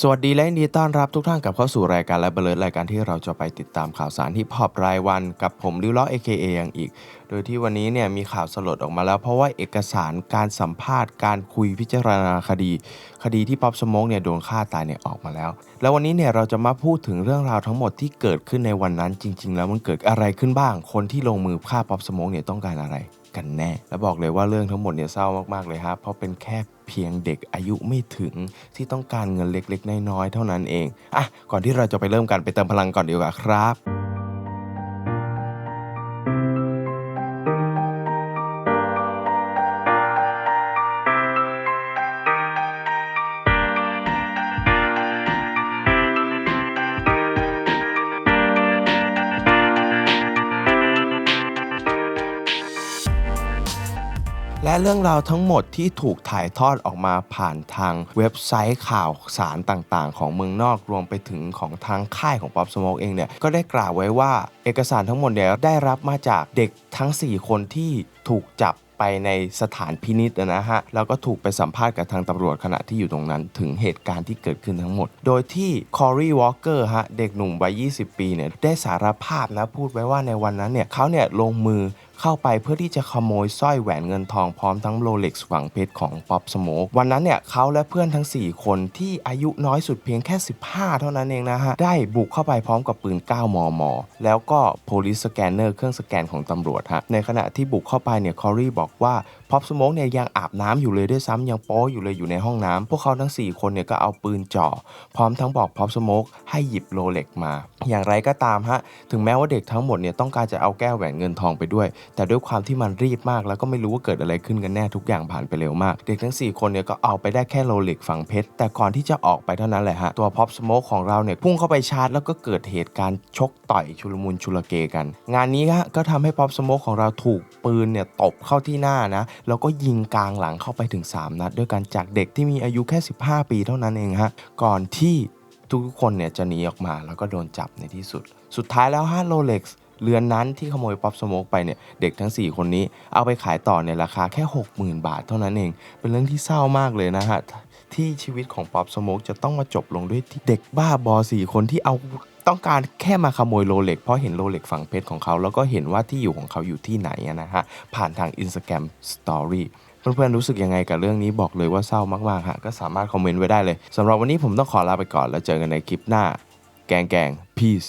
สวัสดีและยินดีต้อนรับทุกท่านกลับเข้าสู่รายการและเบลดรายการที่เราจะไปติดตามข่าวสารที่พอปรายวันกับผมริวล้อ AKA อย่างอีก โดยที่วันนี้เนี่ยมีข่าวสลดออกมาแล้ว เพราะว่าเอกสารการสัมภาษณ์การคุยพิจารณาคดี คดีที่ป๊อปสโมกเนี่ยโดนฆ่าตายเนี่ยออกมาแล้ว แล้ววันนี้เนี่ยเราจะมาพูดถึงเรื่องราวทั้งหมดที่เกิดขึ้นในวันนั้นจริง ๆ แล้วมันเกิดอะไรขึ้นบ้าง คนที่ลงมือฆ่าป๊อปสโมกเนี่ยต้องการอะไร กันแน่ และบอกเลยว่าเรื่องทั้งหมดเนี่ยเศร้ามากๆเลยครับ เพราะเป็นแค่เพียงเด็กอายุไม่ถึงที่ต้องการเงินเล็กๆ น้อยๆ เท่านั้นเองอะก่อนที่เราจะไปเริ่มกันไปเติมพลังก่อนดีกว่าครับ และเรื่องราวทั้งหมดที่ถูกถ่ายทอดออกมาผ่านทางเว็บไซต์ข่าวสารต่างๆ ของเมืองนอกรวมไปถึงของทางค่ายของป๊อปสโมกเองเนี่ยก็ได้กล่าวไว้ว่าเอกสารทั้งหมดเนี่ยได้รับมาจากเด็กทั้ง 4 คนที่ถูกจับไปในสถานพินิษนะฮะ แล้วก็ถูกไปสัมภาษณ์กับทางตำรวจขณะที่อยู่ตรงนั้น ถึงเหตุการณ์ที่เกิดขึ้นทั้งหมด โดยที่คอรีวอลเกอร์ฮะ เด็กหนุ่มวัย 20 ปีเนี่ย ได้สารภาพนะ พูดไว้ว่าในวันนั้นเนี่ยเขาเนี่ยลงมือ เข้าไปเพื่อที่จะขโมยสร้อยแหวนเงินทองพร้อมทั้งโรเล็กซ์ฝังเพชรของป๊อปสโมกวันนั้นเนี่ยเขาและเพื่อนทั้ง 4 คนที่อายุน้อยสุดเพียงแค่ 15 เท่านั้นเองนะฮะ ได้บุกเข้าไปพร้อมกับปืน 9 มม แล้วก็ police scanner เครื่องสแกนของตำรวจฮะในขณะที่บุกเข้าไปเนี่ยคอรีบอกว่า อปสโมกเนี่ยยังอาบน้ำอยู่เลยด้วยซ้ำยังโป๊อยู่เลยอยู่ในห้องน้ำพวกเขาทั้ง 4 คนเนี่ยก็เอาปืนจ่อ พร้อมทั้งบอกป๊อปสโมกให้หยิบโรเล็กมา อย่างไรก็ตามฮะ ถึงแม้ว่าเด็กทั้งหมดเนี่ยต้องการจะเอาแก้วแหวนเงินทองไปด้วย แต่ด้วยความที่มันรีบมากแล้วก็ไม่รู้ว่าเกิดอะไรขึ้นกันแน่ทุกอย่างผ่านไปเร็วมาก เด็กทั้ง 4 คนเนี่ยก็เอาไปได้แค่โรเล็กฝังเพชรแต่ก่อนที่จะออกไปเท่านั้นแหละฮะตัวพอปสโมกของเราเนี่ยพุ่งเข้าไปชาร์จแล้วก็เกิดเหตุการณ์ชกต่อยชุลมุนชุลเกกัน งานนี้ฮะก็ทำให้พอปสโมกของเราถูกปืนเนี่ยตบเข้าที่หน้านะแล้วก็ยิงกลางหลังเข้าไปถึง 3 นัด ด้วยกันจากเด็กที่มีอายุแค่ 15 ปีเท่านั้นเองฮะก่อนที่ทุกคนเนี่ยจะหนีออกมาแล้วก็โดนจับในที่สุด สุดท้ายแล้วฮะโรเล็กซ์เรือนนั้นที่ขโมยป๊อปสโมกไปเนี่ยเด็กทั้ง 4 คนนี้เอาไปขายต่อในราคาแค่ 60,000 บาทเท่านั้นเอง เป็นเรื่องที่เศร้ามากเลยนะฮะที่ชีวิตของป๊อปสโมกจะต้องมาจบลงด้วยเด็กบ้าบอสี่คนที่เอา ต้องการแค่มาขโมยโรเล็กเพราะเห็นโรเล็กฝังเพชรของเขา แล้วก็เห็นว่าที่อยู่ของเขาอยู่ที่ไหนนะฮะ ผ่านทาง Instagram Story เพื่อนๆรู้สึกยังไงกับเรื่องนี้บอกเลยว่าเศร้ามากๆฮะก็สามารถคอมเมนต์ไว้ได้เลยสำหรับวันนี้ผมต้องขอลาไปก่อนแล้วเจอกันในคลิปหน้า แกงแกง peace